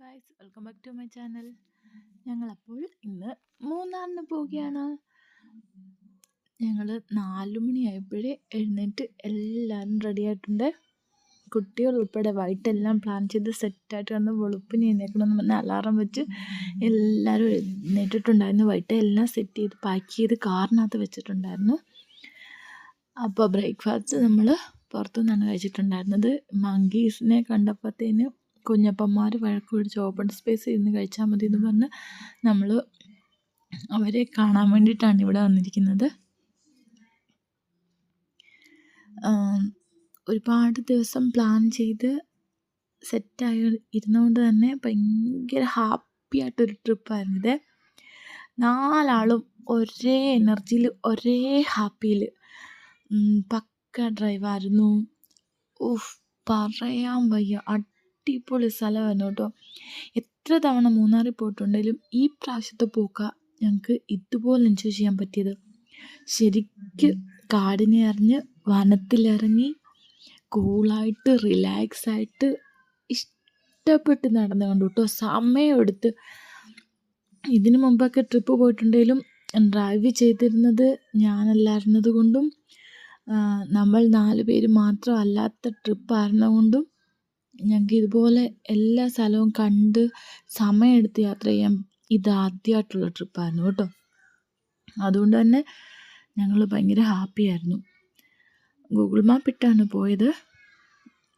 Guys welcome back to my channel ഞങ്ങളപ്പോൾ ഇന്ന് മൂന്നാറിന് പോവുകയാണ്. ഞങ്ങൾ നാലു മണിയായപ്പോഴേ എഴുന്നേറ്റ് എല്ലാവരും റെഡി ആയിട്ടുണ്ട്. കുട്ടികൾ ഉൾപ്പെടെ വൈകിട്ടെല്ലാം പ്ലാൻ ചെയ്ത് സെറ്റായിട്ട് കിടന്ന് വെളുപ്പിന് എഴുന്നേക്കണമെന്ന് പറഞ്ഞാൽ അലാറം വെച്ച് എല്ലാവരും എഴുന്നേറ്റിട്ടുണ്ടായിരുന്നു. വൈകിട്ട് എല്ലാം സെറ്റ് ചെയ്ത് പാക്ക് ചെയ്ത് കാറിനകത്ത് വെച്ചിട്ടുണ്ടായിരുന്നു. അപ്പോൾ ബ്രേക്ക്ഫാസ്റ്റ് നമ്മൾ പുറത്തുനിന്നാണ് കഴിച്ചിട്ടുണ്ടായിരുന്നത്. മങ്കീസിനെ കണ്ടപ്പോഴത്തേന് കുഞ്ഞപ്പന്മാർ വഴക്ക് പിടിച്ച് ഓപ്പൺ സ്പേസ് ഇരുന്ന് കഴിച്ചാൽ മതി എന്ന് പറഞ്ഞ് നമ്മൾ അവരെ കാണാൻ വേണ്ടിയിട്ടാണ് ഇവിടെ വന്നിരിക്കുന്നത്. ഒരുപാട് ദിവസം പ്ലാൻ ചെയ്ത് സെറ്റായി ഇരുന്നുകൊണ്ട് തന്നെ ഭയങ്കര ഹാപ്പി ആയിട്ടൊരു ട്രിപ്പായിരുന്നു ഇത്. നാലാളും ഒരേ എനർജിയിൽ ഒരേ ഹാപ്പിയിൽ പക്ക ഡ്രൈവായിരുന്നു ഉഫ് പറയാൻ വയ്യ. അടിപൊളി സ്ഥലമായിരുന്നു കേട്ടോ. എത്ര തവണ മൂന്നാറിൽ പോയിട്ടുണ്ടെങ്കിലും ഈ പ്രാവശ്യത്തെ പോക്ക ഞങ്ങൾക്ക് ഇതുപോലെ എൻജോയ് ചെയ്യാൻ പറ്റിയത്. ശരിക്ക് കാടിനെ അറിഞ്ഞ് വനത്തിലിറങ്ങി കൂളായിട്ട് റിലാക്സായിട്ട് ഇഷ്ടപ്പെട്ട് നടന്നു കണ്ടു കേട്ടോ. സമയമെടുത്ത് ഇതിനു മുമ്പൊക്കെ ട്രിപ്പ് പോയിട്ടുണ്ടെങ്കിലും ഡ്രൈവ് ചെയ്തിരുന്നത് ഞാനല്ലായിരുന്നത് കൊണ്ടും നമ്മൾ നാല് പേര് മാത്രം മാത്രമല്ലാത്ത ട്രിപ്പായിരുന്നതുകൊണ്ടും ഞങ്ങൾക്ക് ഇതുപോലെ എല്ലാ സ്ഥലവും കണ്ട് സമയമെടുത്ത് യാത്ര ചെയ്യാൻ ഇതാദ്യമായിട്ടുള്ള ട്രിപ്പായിരുന്നു കേട്ടോ. അതുകൊണ്ട് തന്നെ ഞങ്ങൾ ഭയങ്കര ഹാപ്പിയായിരുന്നു ഗൂഗിൾ മാപ്പ് ഇട്ടാണ് പോയത്.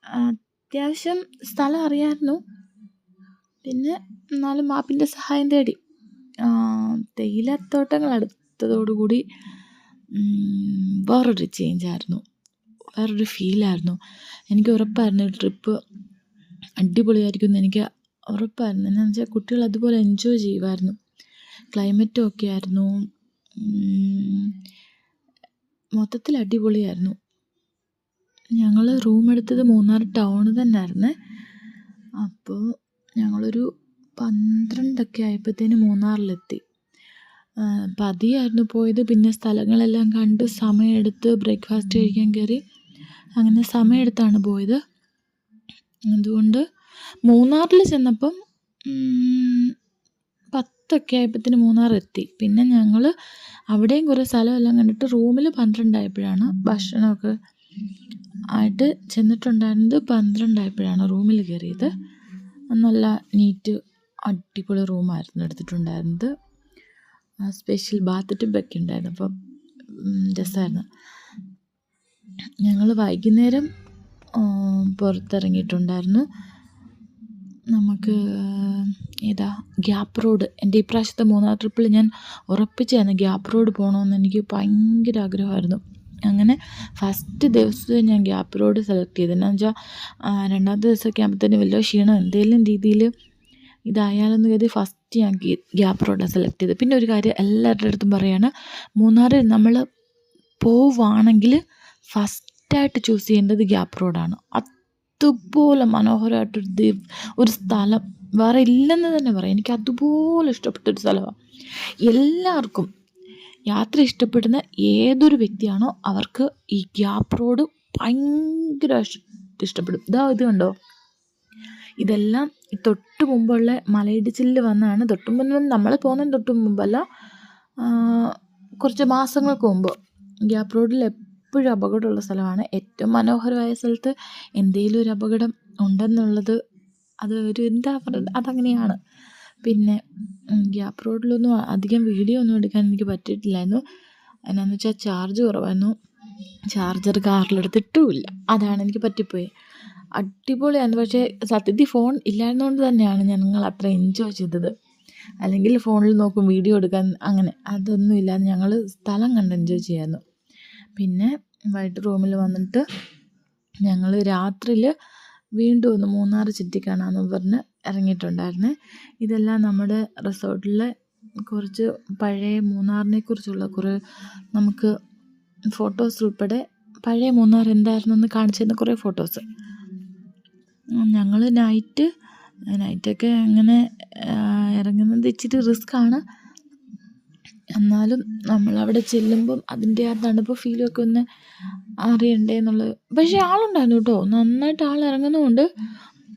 അത്യാവശ്യം സ്ഥലം അറിയായിരുന്നു. പിന്നെ എന്നാലും മാപ്പിന്റെ സഹായം തേടി. തേയിലത്തോട്ടങ്ങൾ അടുത്തതോടുകൂടി വേറൊരു ചേഞ്ചായിരുന്നു വേറൊരു ഫീലായിരുന്നു എനിക്ക് ഉറപ്പായിരുന്നു ട്രിപ്പ് അടിപൊളിയായിരിക്കും എന്ന് എനിക്ക് ഉറപ്പായിരുന്നു. എന്നാന്ന് വെച്ചാൽ കുട്ടികൾ അതുപോലെ എൻജോയ് ചെയ്യുമായിരുന്നു ക്ലൈമറ്റും ഒക്കെ ആയിരുന്നു. മൊത്തത്തിൽ അടിപൊളിയായിരുന്നു. ഞങ്ങൾ റൂം എടുത്തത് മൂന്നാർ ടൗണിൽ തന്നെ ആയിരുന്നു അപ്പോൾ ഞങ്ങളൊരു പന്ത്രണ്ടൊക്കെ ആയപ്പോഴത്തേന് മൂന്നാറിലെത്തി. പതിയായിരുന്നു പോയത്. പിന്നെ സ്ഥലങ്ങളെല്ലാം കണ്ട് സമയമെടുത്ത് ബ്രേക്ക്ഫാസ്റ്റ് കഴിക്കാൻ കയറി അങ്ങനെ സമയമെടുത്താണ് പോയത്. അതുകൊണ്ട് മൂന്നാറിൽ ചെന്നപ്പം പത്തൊക്കെ ആയപ്പോഴത്തിന് മൂന്നാർ എത്തി പിന്നെ ഞങ്ങൾ അവിടെയും കുറേ സ്ഥലമെല്ലാം കണ്ടിട്ട് റൂമിൽ പന്ത്രണ്ടായപ്പോഴാണ് ഭക്ഷണമൊക്കെ ആയിട്ട് ചെന്നിട്ടുണ്ടായിരുന്നത്. പന്ത്രണ്ടായപ്പോഴാണ് റൂമിൽ കയറിയത്. നല്ല നീറ്റ് അടിപൊളി റൂമായിരുന്നു എടുത്തിട്ടുണ്ടായിരുന്നത്. സ്പെഷ്യൽ ബാത്ത് ടബൊക്കെ ഉണ്ടായിരുന്നു. അപ്പം രസമായിരുന്നു. ഞങ്ങൾ വൈകുന്നേരം പുറത്തിറങ്ങിയിട്ടുണ്ടായിരുന്നു. നമുക്ക് ഏതാ ഗ്യാപ്പ് റോഡ്. എന്റെ ഈ പ്രാവശ്യത്തെ മൂന്നാർ ട്രിപ്പിൽ ഞാൻ ഉറപ്പിച്ചായിരുന്നു ഗ്യാപ്പ് റോഡ് പോകണമെന്ന്. എനിക്ക് ഭയങ്കര ആഗ്രഹമായിരുന്നു. അങ്ങനെ ഫസ്റ്റ് ദിവസം ഞാൻ ഗ്യാപ്പ് റോഡ് സെലക്ട് ചെയ്തു. എന്നാന്ന് വെച്ചാൽ രണ്ടാമത്തെ ദിവസമൊക്കെ ആകുമ്പോഴത്തേനും വലിയ ക്ഷീണം എന്തെങ്കിലും രീതിയിൽ ഇതായാലെന്ന് കരുതി ഫസ്റ്റ് ഞാൻ ഗ്യാപ്പ് റോഡാണ് സെലക്ട് ചെയ്തത്. പിന്നെ ഒരു കാര്യം എല്ലാവരുടെ അടുത്തും പറയുകയാണ് മൂന്നാറിൽ നമ്മൾ പോവുകയാണെങ്കിൽ ഫസ്റ്റായിട്ട് ചൂസ് ചെയ്യേണ്ടത് ഗ്യാപ്പ് റോഡാണ്. അതുപോലെ മനോഹരമായിട്ടൊരു ദൈവ ഒരു സ്ഥലം. വേറെ ഇല്ലെന്ന് തന്നെ പറയാം. എനിക്ക് അതുപോലെ ഇഷ്ടപ്പെട്ടൊരു സ്ഥലമാണ് എല്ലാവർക്കും യാത്ര ഇഷ്ടപ്പെടുന്ന ഏതൊരു വ്യക്തിയാണോ അവർക്ക് ഈ ഗ്യാപ് റോഡ് ഭയങ്കര ഇഷ്ടപ്പെടും. ഇതാ ഇത് കണ്ടോ? ഇതെല്ലാം തൊട്ട് മുമ്പുള്ള മലയിടിച്ചിലിൽ വന്നാണ്. തൊട്ട് മുമ്പ് നമ്മൾ പോകുന്നതിന് തൊട്ട് മുമ്പല്ല. കുറച്ച് മാസങ്ങൾക്ക് മുമ്പ് ഗ്യാപ് റോഡിൽ എപ്പോഴും അപകടമുള്ള സ്ഥലമാണ്. ഏറ്റവും മനോഹരമായ സ്ഥലത്ത് എന്തെങ്കിലും ഒരു അപകടം ഉണ്ടെന്നുള്ളത് അത് ഒരു എന്താ പറയുക അതങ്ങനെയാണ്. പിന്നെ ഗ്യാപ്പ് റോഡിലൊന്നും അധികം വീഡിയോ ഒന്നും എടുക്കാൻ എനിക്ക് പറ്റിയിട്ടില്ലായിരുന്നു. എന്നാന്ന് വെച്ചാൽ ചാർജ് കുറവായിരുന്നു. ചാർജർ കാറിലെടുത്തിട്ടുമില്ല അതാണ് എനിക്ക് പറ്റിപ്പോയി. അടിപൊളിയായിരുന്നു പക്ഷേ സത്യത്തിൽ ഫോൺ ഇല്ലായിരുന്നുകൊണ്ട് തന്നെയാണ് ഞങ്ങൾ അത്ര എൻജോയ് ചെയ്തത്. അല്ലെങ്കിൽ ഫോണിൽ നോക്കും വീഡിയോ എടുക്കാൻ അങ്ങനെ അതൊന്നും ഇല്ലാതെ ഞങ്ങൾ സ്ഥലം കണ്ട് എൻജോയ് ചെയ്യായിരുന്നു. പിന്നെ വൈകിട്ട് റൂമിൽ വന്നിട്ട് ഞങ്ങൾ രാത്രിയിൽ വീണ്ടും ഒന്ന് മൂന്നാർ ചുറ്റിക്കാണാമെന്ന് പറഞ്ഞ് ഇറങ്ങിയിട്ടുണ്ടായിരുന്നു. ഇതെല്ലാം നമ്മുടെ റിസോർട്ടിലെ കുറച്ച് പഴയ മൂന്നാറിനെ കുറിച്ചുള്ള കുറേ നമുക്ക് ഫോട്ടോസ് ഉൾപ്പെടെ പഴയ മൂന്നാർ എന്തായിരുന്നു എന്ന് കാണിച്ചു തരുന്ന കുറേ ഫോട്ടോസ്. ഞങ്ങൾ നൈറ്റ് നൈറ്റൊക്കെ അങ്ങനെ ഇറങ്ങുന്നത് ഇച്ചിരി റിസ്ക്കാണ്. എന്നാലും നമ്മൾ അവിടെ ചെല്ലുമ്പം അതിന്റെ ആ തണുപ്പ് ഫീലൊക്കെ ഒന്ന് അറിയണ്ടേ എന്നുള്ളത്. പക്ഷേ ആളുണ്ടായിരുന്നു കേട്ടോ. നന്നായിട്ട് ആൾ ഇറങ്ങുന്നതുകൊണ്ട്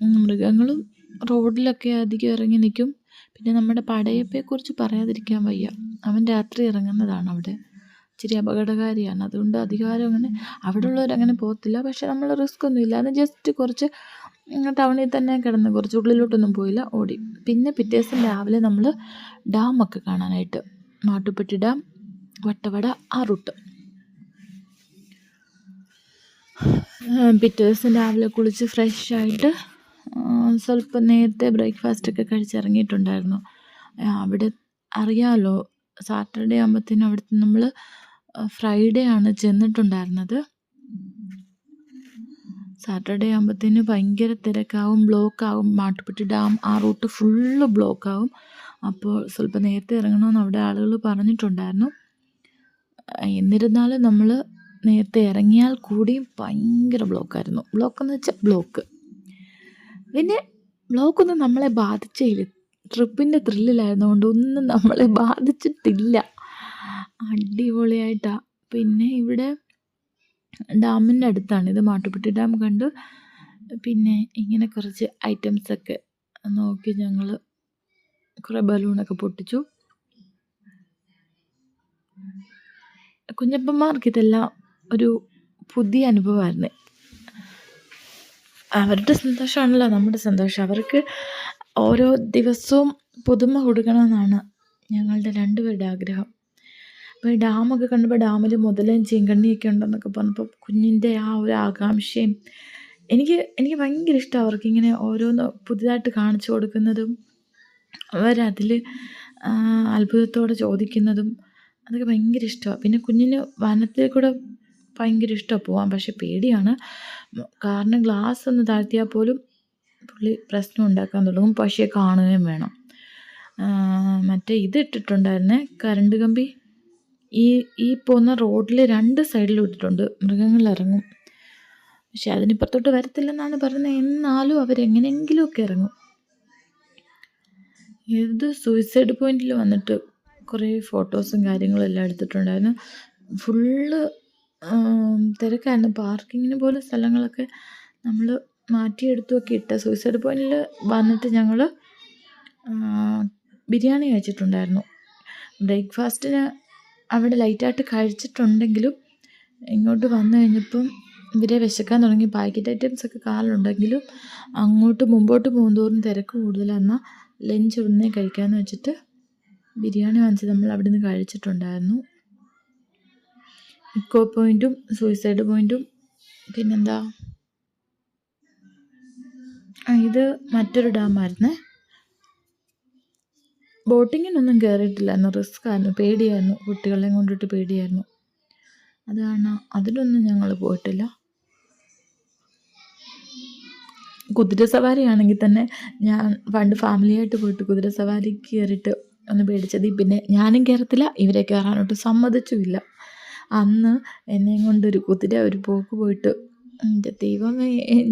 മൃഗങ്ങളും റോഡിലൊക്കെ അധികം ഇറങ്ങി നിൽക്കും. പിന്നെ നമ്മുടെ പടയപ്പയെക്കുറിച്ച് പറയാതിരിക്കാൻ വയ്യ. അവൻ രാത്രി ഇറങ്ങുന്നതാണ് അവിടെ. ഇച്ചിരി അപകടകാരിയാണ്. അതുകൊണ്ട് അധികാരം അങ്ങനെ അവിടെ ഉള്ളവരങ്ങനെ പോകത്തില്ല. പക്ഷേ നമ്മൾ റിസ്ക് ഒന്നും ഇല്ലാതെ ജസ്റ്റ് കുറച്ച് ടൗണിൽ തന്നെ കിടന്ന് കുറച്ച് ഉള്ളിലോട്ടൊന്നും പോയില്ല. ഓടി. പിന്നെ പിറ്റേ ദിവസം രാവിലെ നമ്മൾ ഡാമൊക്കെ കാണാനായിട്ട് മാട്ടുപ്പെട്ടി ഡാം വട്ടവട ആ റൂട്ട് പിറ്റേ ദിവസം രാവിലെ കുളിച്ച് ഫ്രഷ് ആയിട്ട് സ്വല്പം നേരത്തെ ബ്രേക്ക്ഫാസ്റ്റൊക്കെ കഴിച്ചിറങ്ങിയിട്ടുണ്ടായിരുന്നു. അവിടെ അറിയാമല്ലോ സാറ്റർഡേ ആകുമ്പോഴത്തേനും അവിടുത്തെ നമ്മൾ ഫ്രൈഡേ ആണ് ചെന്നിട്ടുണ്ടായിരുന്നത്. സാറ്റർഡേ ആകുമ്പോഴത്തേന് ഭയങ്കര തിരക്കാവും ബ്ലോക്കാവും മാട്ടുപ്പെട്ടി ഡാം ആ റൂട്ട് ഫുള്ള് ബ്ലോക്കാവും അപ്പോൾ സ്വല്പം നേരത്തെ ഇറങ്ങണമെന്ന് അവിടെ ആളുകൾ പറഞ്ഞിട്ടുണ്ടായിരുന്നു. എന്നിരുന്നാലും നമ്മൾ നേരത്തെ ഇറങ്ങിയാൽ കൂടിയും ഭയങ്കര ബ്ലോക്കായിരുന്നു. ബ്ലോക്ക് എന്ന് വെച്ചാൽ ബ്ലോക്ക്. പിന്നെ ബ്ലോക്കൊന്നും നമ്മളെ ബാധിച്ചില്ല. ട്രിപ്പിന്റെ ത്രില്ലിലായിരുന്നുകൊണ്ട് ഒന്നും നമ്മളെ ബാധിച്ചിട്ടില്ല. അടിപൊളിയായിട്ടാണ് പിന്നെ ഇവിടെ ഡാമിന്റെ അടുത്താണ്. ഇത് മാട്ടുപ്പെട്ടി ഡാം കണ്ടു. പിന്നെ ഇങ്ങനെ കുറച്ച് ഐറ്റംസൊക്കെ നോക്കി ഞങ്ങൾ കുറേ ബലൂണൊക്കെ പൊട്ടിച്ചു. കുഞ്ഞപ്പന്മാർക്ക് ഇതെല്ലാം ഒരു പുതിയ അനുഭവമായിരുന്നു. അവരുടെ സന്തോഷമാണല്ലോ നമ്മുടെ സന്തോഷം. അവർക്ക് ഓരോ ദിവസവും പുതുമ കൊടുക്കണമെന്നാണ് ഞങ്ങളുടെ രണ്ടുപേരുടെ ആഗ്രഹം. അപ്പോൾ ഈ ഡാമൊക്കെ കണ്ടപ്പോൾ ഡാമിൽ മുതലയും ചീങ്കണ്ണിയൊക്കെ ഉണ്ടെന്നൊക്കെ പറഞ്ഞപ്പോൾ കുഞ്ഞിന്റെ ആ ഒരു ആകാംക്ഷയും എനിക്ക് എനിക്ക് ഭയങ്കര ഇഷ്ടമാണ് അവർക്കിങ്ങനെ ഓരോന്ന് പുതിയതായിട്ട് കാണിച്ചു കൊടുക്കുന്നതും. അവരതിൽ അത്ഭുതത്തോടെ ചോദിക്കുന്നതും അതൊക്കെ ഭയങ്കര ഇഷ്ടമാണ് പിന്നെ കുഞ്ഞിന് വനത്തിൽ കൂടെ ഭയങ്കര ഇഷ്ടമാണ് പോകാൻ പക്ഷെ പേടിയാണ്. കാരണം ഗ്ലാസ് ഒന്ന് താഴ്ത്തിയാൽ പോലും പുള്ളി പ്രശ്നം ഉണ്ടാക്കാൻ തുടങ്ങും. പക്ഷേ കാണുകയും വേണം. മറ്റേ ഇത് ഇട്ടിട്ടുണ്ടായിരുന്നേ കരണ്ട് കമ്പി. ഈ ഈ പോകുന്ന റോഡിൽ രണ്ട് സൈഡിലും ഇട്ടിട്ടുണ്ട്. മൃഗങ്ങൾ ഇറങ്ങും. പക്ഷെ അതിനിപ്പുറത്തോട്ട് വരത്തില്ലെന്നാണ് പറയുന്നത് എന്നാലും അവരെങ്ങനെയെങ്കിലുമൊക്കെ ഇറങ്ങും. ഇത് സൂയിസൈഡ് പോയിന്റിൽ വന്നിട്ട് കുറേ ഫോട്ടോസും കാര്യങ്ങളും എല്ലാം എടുത്തിട്ടുണ്ടായിരുന്നു. ഫുള്ള് തിരക്കായിരുന്നു. പാർക്കിങ്ങിന് പോലും സ്ഥലങ്ങളൊക്കെ നമ്മൾ മാറ്റിയെടുത്തുമൊക്കെ ഇട്ട സൂയിസൈഡ് പോയിന്റിൽ വന്നിട്ട് ഞങ്ങൾ ബിരിയാണി കഴിച്ചിട്ടുണ്ടായിരുന്നു. ബ്രേക്ക്ഫാസ്റ്റിന് അവിടെ ലൈറ്റായിട്ട് കഴിച്ചിട്ടുണ്ടെങ്കിലും ഇങ്ങോട്ട് വന്നു കഴിഞ്ഞപ്പം ഇവരെ വിശക്കാൻ തുടങ്ങി. പാക്കറ്റ് ഐറ്റംസ് ഒക്കെ കാലുണ്ടെങ്കിലും അങ്ങോട്ട് മുമ്പോട്ട് പോകുന്തോറും തിരക്ക് കൂടുതലാണ് ലഞ്ച് ഇവിടുന്ന് കഴിക്കാമെന്ന് വെച്ചിട്ട് ബിരിയാണി വാങ്ങിച്ച് നമ്മൾ അവിടെ നിന്ന് കഴിച്ചിട്ടുണ്ടായിരുന്നു. ഇക്കോ പോയിന്റും സൂയിസൈഡ് പോയിന്റും പിന്നെന്താ? ഇത് മറ്റൊരു ഡാമായിരുന്നേ ബോട്ടിങ്ങിനൊന്നും കയറിയിട്ടില്ലായിരുന്നു റിസ്ക്കായിരുന്നു പേടിയായിരുന്നു. കുട്ടികളെയും കൊണ്ടിട്ട് പേടിയായിരുന്നു. അതാണ് അതിലൊന്നും ഞങ്ങൾ പോയിട്ടില്ല. കുതിര സവാരി ആണെങ്കിൽ തന്നെ ഞാൻ പണ്ട് ഫാമിലിയായിട്ട് പോയിട്ട് കുതിര സവാരി കയറിയിട്ട് ഒന്ന് പേടിച്ചത്. പിന്നെ ഞാനും കയറത്തില്ല ഇവരെ കയറാനോട്ട് സമ്മതിച്ചുമില്ല. അന്ന് എന്നെയും കൊണ്ടൊരു കുതിര ഒരു പോക്ക് പോയിട്ട് എന്റെ ദൈവമേ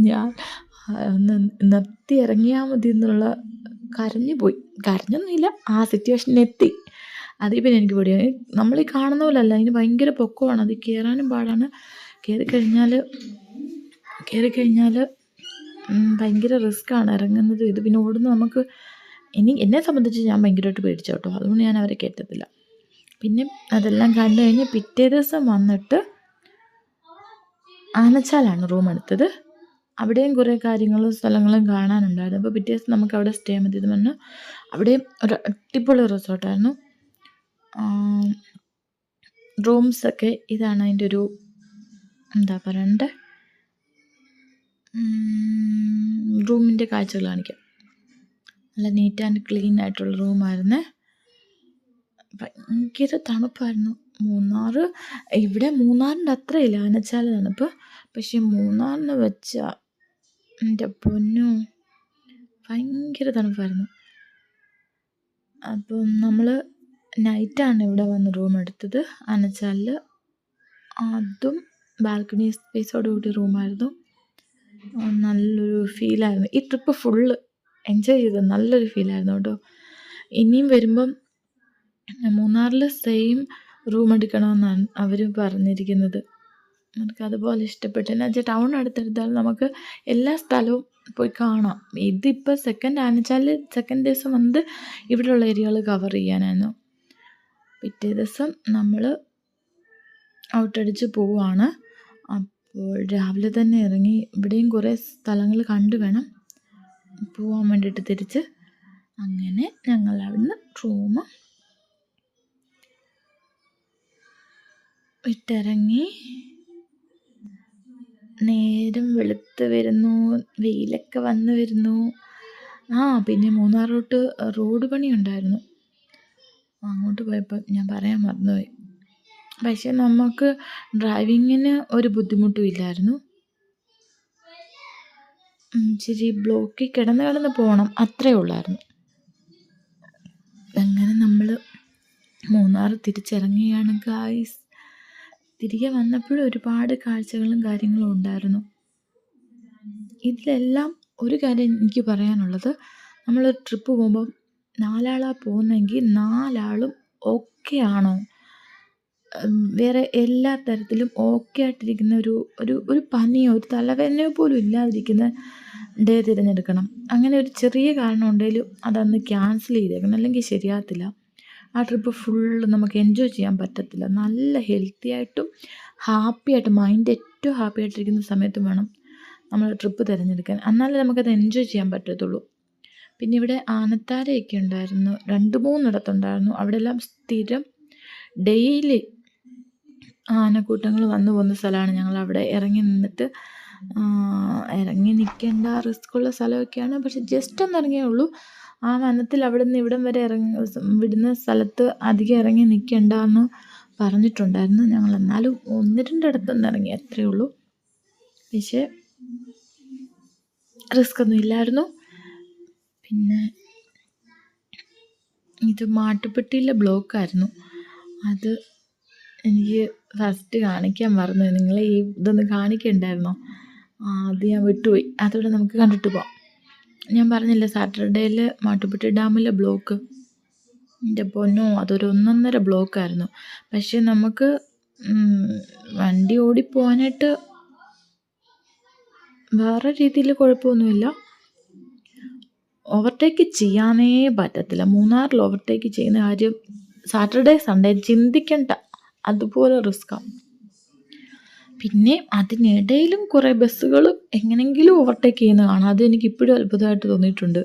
ഞാൻ ഒന്ന് നിർത്തി ഇറങ്ങിയാൽ മതി എന്നുള്ള കരഞ്ഞു പോയി. കരഞ്ഞൊന്നുമില്ല ആ സിറ്റുവേഷനിലെത്തി അതിൽ പിന്നെ എനിക്ക് പേടിയാ നമ്മൾ ഈ കാണുന്ന പോലെ അല്ല അതിന് ഭയങ്കര പൊക്കമാണ്. അത് കയറാനും പാടാണ്. കയറിക്കഴിഞ്ഞാൽ കയറിക്കഴിഞ്ഞാൽ ഭയങ്കര റിസ്ക്കാണ് ഇറങ്ങുന്നത്. ഇത് പിന്നെ ഓടുന്ന നമുക്ക് ഇനി എന്നെ സംബന്ധിച്ച് ഞാൻ ഭയങ്കരമായിട്ട് പേടിച്ചു കേട്ടോ. അതുകൊണ്ട് ഞാൻ അവരെ കയറ്റത്തില്ല. പിന്നെ അതെല്ലാം കണ്ടു കഴിഞ്ഞ് പിറ്റേ ദിവസം വന്നിട്ട് ആനച്ചാലാണ് റൂം എടുത്തത്. അവിടെയും കുറേ കാര്യങ്ങളും സ്ഥലങ്ങളും കാണാനുണ്ടായിരുന്നു. അപ്പോൾ പിറ്റേ ദിവസം നമുക്ക് അവിടെ സ്റ്റേ മതി എന്ന് പറഞ്ഞ്. അവിടെയും ഒരു അടിപൊളി റിസോർട്ടായിരുന്നു റൂംസൊക്കെ ഇതാണ് അതിന്റെ ഒരു എന്താ പറയണ്ടേ? റൂമിന്റെ കാഴ്ചകൾ കാണിക്കാം. നല്ല നീറ്റ് ആൻഡ് ക്ലീൻ ആയിട്ടുള്ള റൂമായിരുന്നു ഭയങ്കര തണുപ്പായിരുന്നു. മൂന്നാർ ഇവിടെ മൂന്നാറിന്റെ അത്രയില്ല. ആനച്ചാൽ തണുപ്പ് പക്ഷേ മൂന്നാറിന് വെച്ച എന്റെ പൊന്നു ഭയങ്കര തണുപ്പായിരുന്നു. അപ്പം നമ്മൾ നൈറ്റാണ് ഇവിടെ വന്ന് റൂം എടുത്തത്. ആനച്ചാലിൽ അതും ബാൽക്കണി സ്പേസോടുകൂടി റൂമായിരുന്നു നല്ലൊരു ഫീലായിരുന്നു ഈ ട്രിപ്പ് ഫുള്ള് എൻജോയ് ചെയ്തത് നല്ലൊരു ഫീലായിരുന്നു കേട്ടോ. ഇനിയും വരുമ്പം മൂന്നാറിൽ സെയിം റൂം എടുക്കണമെന്നാണ് അവർ പറഞ്ഞിരിക്കുന്നത്. നമുക്ക് അതുപോലെ ഇഷ്ടപ്പെട്ടു. എന്നു വെച്ചാൽ ടൗൺ അടുത്തെടുത്താൽ നമുക്ക് എല്ലാ സ്ഥലവും പോയി കാണാം. ഇതിപ്പോൾ സെക്കൻഡ് ആണെച്ചാൽ സെക്കൻഡ് ദിവസം വന്നത് ഇവിടെയുള്ള ഏരിയകൾ കവർ ചെയ്യാനായിരുന്നു. പിറ്റേ ദിവസം നമ്മൾ ഔട്ടടിച്ച് പോവുകയാണ് അപ്പോൾ രാവിലെ തന്നെ ഇറങ്ങി ഇവിടെയും കുറേ സ്ഥലങ്ങൾ കണ്ടു വേണം പോവാൻ വേണ്ടിയിട്ട് തിരിച്ച്. അങ്ങനെ ഞങ്ങൾ അവിടുന്ന് റൂം വിട്ടിറങ്ങി. നേരം വെളുത്ത് വരുന്നു വെയിലൊക്കെ വന്ന് വരുന്നു. ആ പിന്നെ മൂന്നാർ റോഡ് പണി ഉണ്ടായിരുന്നു അങ്ങോട്ട് പോയപ്പോൾ ഞാൻ പറയാൻ മറന്നുപോയി. പക്ഷേ നമുക്ക് ഡ്രൈവിങ്ങിന് ഒരു ബുദ്ധിമുട്ടും ഇല്ലായിരുന്നു. ശരി ബ്ലോക്കിൽ കിടന്ന് കിടന്ന് പോകണം അത്രേ ഉള്ളായിരുന്നു. അങ്ങനെ നമ്മൾ മൂന്നാർ തിരിച്ചിറങ്ങിയാണ് ഗായ്സ് തിരികെ വന്നപ്പോഴും ഒരുപാട് കാഴ്ചകളും കാര്യങ്ങളും ഉണ്ടായിരുന്നു. ഇതിലെല്ലാം ഒരു കാര്യം എനിക്ക് പറയാനുള്ളത്. നമ്മൾ ട്രിപ്പ് പോകുമ്പം നാലാളാണ് പോകുന്നതെങ്കിൽ നാലാളും ഓക്കെ ആണോ? വേറെ എല്ലാ തരത്തിലും ഓക്കെ ആയിട്ടിരിക്കുന്ന ഒരു ഒരു ഒരു പനിയോ ഒരു തലവേദനയോ പോലും ഇല്ലാതിരിക്കുന്ന ഡേ തിരഞ്ഞെടുക്കണം. അങ്ങനെ ഒരു ചെറിയ കാരണം ഉണ്ടെങ്കിലും അതന്ന് ക്യാൻസൽ ചെയ്തേക്കണം. അല്ലെങ്കിൽ ശരിയാകത്തില്ല. ആ ട്രിപ്പ് ഫുള്ള് നമുക്ക് എൻജോയ് ചെയ്യാൻ പറ്റത്തില്ല. നല്ല ഹെൽത്തി ആയിട്ടും ഹാപ്പി ആയിട്ട് മൈൻഡ് ഏറ്റവും ഹാപ്പി ആയിട്ടിരിക്കുന്ന സമയത്തും വേണം നമ്മൾ ട്രിപ്പ് തിരഞ്ഞെടുക്കാൻ. എന്നാലേ നമുക്കത് എൻജോയ് ചെയ്യാൻ പറ്റത്തുള്ളൂ. പിന്നെ ഇവിടെ ആനത്താരയൊക്കെ ഉണ്ടായിരുന്നു. രണ്ട് മൂന്നിടത്തുണ്ടായിരുന്നു. അവിടെ എല്ലാം സ്ഥിരം ഡെയിലി ആനക്കൂട്ടങ്ങൾ വന്നു പോകുന്ന സ്ഥലമാണ്. ഞങ്ങൾ അവിടെ ഇറങ്ങി നിന്നിട്ട് ഇറങ്ങി നിൽക്കേണ്ട റിസ്ക്കുള്ള സ്ഥലമൊക്കെയാണ്. പക്ഷെ ജസ്റ്റ് ഒന്ന് ഇറങ്ങിയേ ഉള്ളൂ. ആ വനത്തിൽ അവിടെ നിന്ന് ഇവിടം വരെ ഇറങ്ങി വിടുന്ന സ്ഥലത്ത് അധികം ഇറങ്ങി നിൽക്കണ്ട എന്ന് പറഞ്ഞിട്ടുണ്ടായിരുന്നു. ഞങ്ങൾ എന്നാലും ഒന്ന് രണ്ടിടത്തൊന്ന് ഇറങ്ങി അത്രയേ ഉള്ളൂ. പക്ഷേ റിസ്ക് ഒന്നും ഇല്ലായിരുന്നു. പിന്നെ ഇത് മാട്ടുപ്പെട്ടിയിലെ ബ്ലോക്കായിരുന്നു അത് എനിക്ക് ഫസ്റ്റ് കാണിക്കാൻ മറന്നു നിങ്ങൾ ഈ ഇതൊന്ന് കാണിക്കണ്ടായിരുന്നോ? അത് ഞാൻ വിട്ടുപോയി. അതോടെ നമുക്ക് കണ്ടിട്ട് പോവാം. ഞാൻ പറഞ്ഞില്ല സാറ്റർഡേയിൽ മാട്ടുപ്പെട്ടി ഡാമിലെ ബ്ലോക്ക് എന്റെ പൊന്നോ അതൊരു ഒന്നൊന്നര ബ്ലോക്കായിരുന്നു പക്ഷേ നമുക്ക് വണ്ടി ഓടിപ്പോവാനായിട്ട് വേറെ രീതിയിൽ കുഴപ്പമൊന്നുമില്ല. ഓവർടേക്ക് ചെയ്യാനേ പറ്റത്തില്ല. മൂന്നാറിൽ ഓവർടേക്ക് ചെയ്യുന്ന കാര്യം സാറ്റർഡേ സൺഡേ ചിന്തിക്കണ്ട. അതുപോലെ റിസ്ക്കാണ് പിന്നെ അതിനിടയിലും കുറേ ബസ്സുകൾ എങ്ങനെങ്കിലും ഓവർടേക്ക് ചെയ്യുന്ന കാണാം. അത് എനിക്ക് ഇപ്പോഴും അത്ഭുതമായിട്ട് തോന്നിയിട്ടുണ്ട്.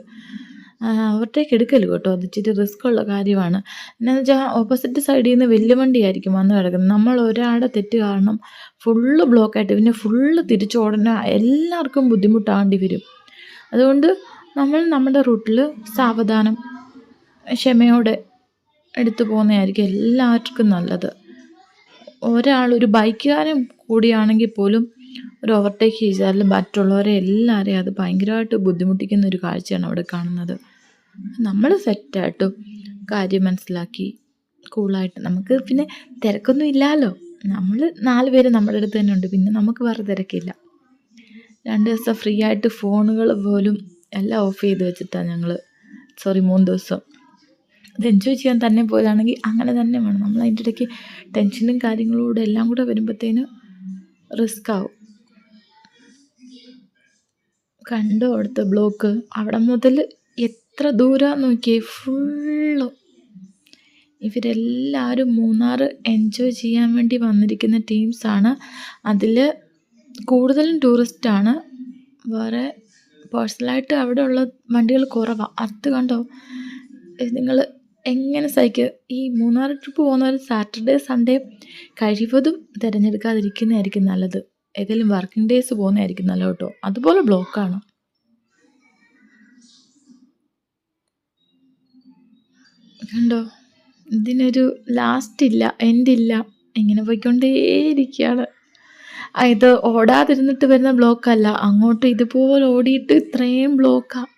ഓവർടേക്ക് എടുക്കൽ കേട്ടോ. അത് ഇച്ചിരി റിസ്ക് ഉള്ള കാര്യമാണ്. എന്നാന്ന് വെച്ചാൽ ഓപ്പോസിറ്റ് സൈഡിൽ നിന്ന് വലിയ വണ്ടിയായിരിക്കും വന്ന് കിടക്കുന്നത്. നമ്മൾ ഒരാളുടെ തെറ്റ് കാരണം ഫുള്ള് ബ്ലോക്കായിട്ട് പിന്നെ ഫുള്ള് തിരിച്ചോടന എല്ലാവർക്കും ബുദ്ധിമുട്ടാണ്ടി വരും. അതുകൊണ്ട് നമ്മൾ നമ്മുടെ റൂട്ടിൽ സാവധാനം ക്ഷമയോടെ എടുത്തു പോകുന്നതായിരിക്കും എല്ലാവർക്കും നല്ലത്. ഒരാൾ ഒരു ബൈക്കുകാരൻ കൂടിയാണെങ്കിൽ പോലും ഒരു ഓവർടേക്ക് ചെയ്താൽ മറ്റുള്ളവരെ എല്ലാവരെയും അത് ഭയങ്കരമായിട്ട് ബുദ്ധിമുട്ടിക്കുന്ന ഒരു കാഴ്ചയാണ് അവിടെ കാണുന്നത്. നമ്മൾ സെറ്റായിട്ട് കാര്യം മനസ്സിലാക്കി കൂളായിട്ട് നമുക്ക് പിന്നെ തിരക്കൊന്നും ഇല്ലല്ലോ നമ്മൾ നാല് പേര് നമ്മുടെ അടുത്ത് തന്നെ ഉണ്ട്. പിന്നെ നമുക്ക് വേറെ തിരക്കില്ല. രണ്ട് ദിവസം ഫ്രീ ആയിട്ട് ഫോണുകൾ പോലും എല്ലാം ഓഫ് ചെയ്ത് വെച്ചിട്ടാണ് ഞങ്ങൾ സോറി മൂന്ന് ദിവസം. അത് എൻജോയ് ചെയ്യാൻ തന്നെ പോയതാണെങ്കിൽ അങ്ങനെ തന്നെ വേണം. നമ്മൾ അതിന്റെ ഇടയ്ക്ക് ടെൻഷനും കാര്യങ്ങളോടെ എല്ലാം കൂടെ വരുമ്പോഴത്തേന് റിസ്ക് ആവും. കണ്ടോ അവിടുത്തെ ബ്ലോക്ക്? അവിടെ മുതൽ എത്ര ദൂരം നോക്കി ഫുള്ള് ഇവരെല്ലാവരും മൂന്നാർ എൻജോയ് ചെയ്യാൻ വേണ്ടി വന്നിരിക്കുന്ന ടീംസാണ് അതിൽ കൂടുതലും ടൂറിസ്റ്റാണ് വേറെ പേഴ്സണലായിട്ട് അവിടെ ഉള്ള വണ്ടികൾ കുറവാണ് അത് കണ്ടോ? നിങ്ങൾ എങ്ങനെ സഹിക്കുക ഈ മൂന്നാർ ട്രിപ്പ് പോകുന്നവർ സാറ്റർഡേ സൺഡേ കഴിവതും തിരഞ്ഞെടുക്കാതിരിക്കുന്നതായിരിക്കും നല്ലത്. ഏതെങ്കിലും വർക്കിംഗ് ഡേയ്സ് പോകുന്നതായിരിക്കും നല്ലത് കേട്ടോ. അതുപോലെ ബ്ലോക്കാണ് കണ്ടോ? ഇതിനൊരു ലാസ്റ്റ് ഇല്ല എൻഡില്ല ഇങ്ങനെ പോയിക്കൊണ്ടേയിരിക്കുകയാണ്. ഇത് ഓടാതിരുന്നിട്ട് വരുന്ന ബ്ലോക്കല്ല അങ്ങോട്ട് ഇതുപോലെ ഓടിയിട്ട് ഇത്രയും ബ്ലോക്കാണ്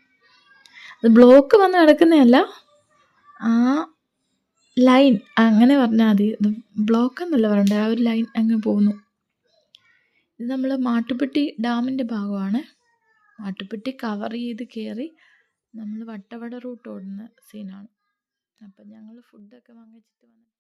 അത് ബ്ലോക്ക് വന്ന് കിടക്കുന്നതല്ല ആ ലൈൻ അങ്ങനെ പറഞ്ഞാൽ മതി. ബ്ലോക്ക് എന്നല്ല പറയണ്ടേ. ആ ഒരു ലൈൻ അങ്ങ് പോകുന്നു ഇത് നമ്മൾ മാട്ടുപ്പെട്ടി ഡാമിന്റെ ഭാഗമാണ്. മാട്ടുപ്പെട്ടി കവർ ചെയ്ത് കയറി നമ്മൾ വട്ടവട റൂട്ട് ഓടുന്ന സീനാണ് അപ്പം ഞങ്ങൾ ഫുഡൊക്കെ വാങ്ങിച്ചിട്ട് വന്നിട്ട്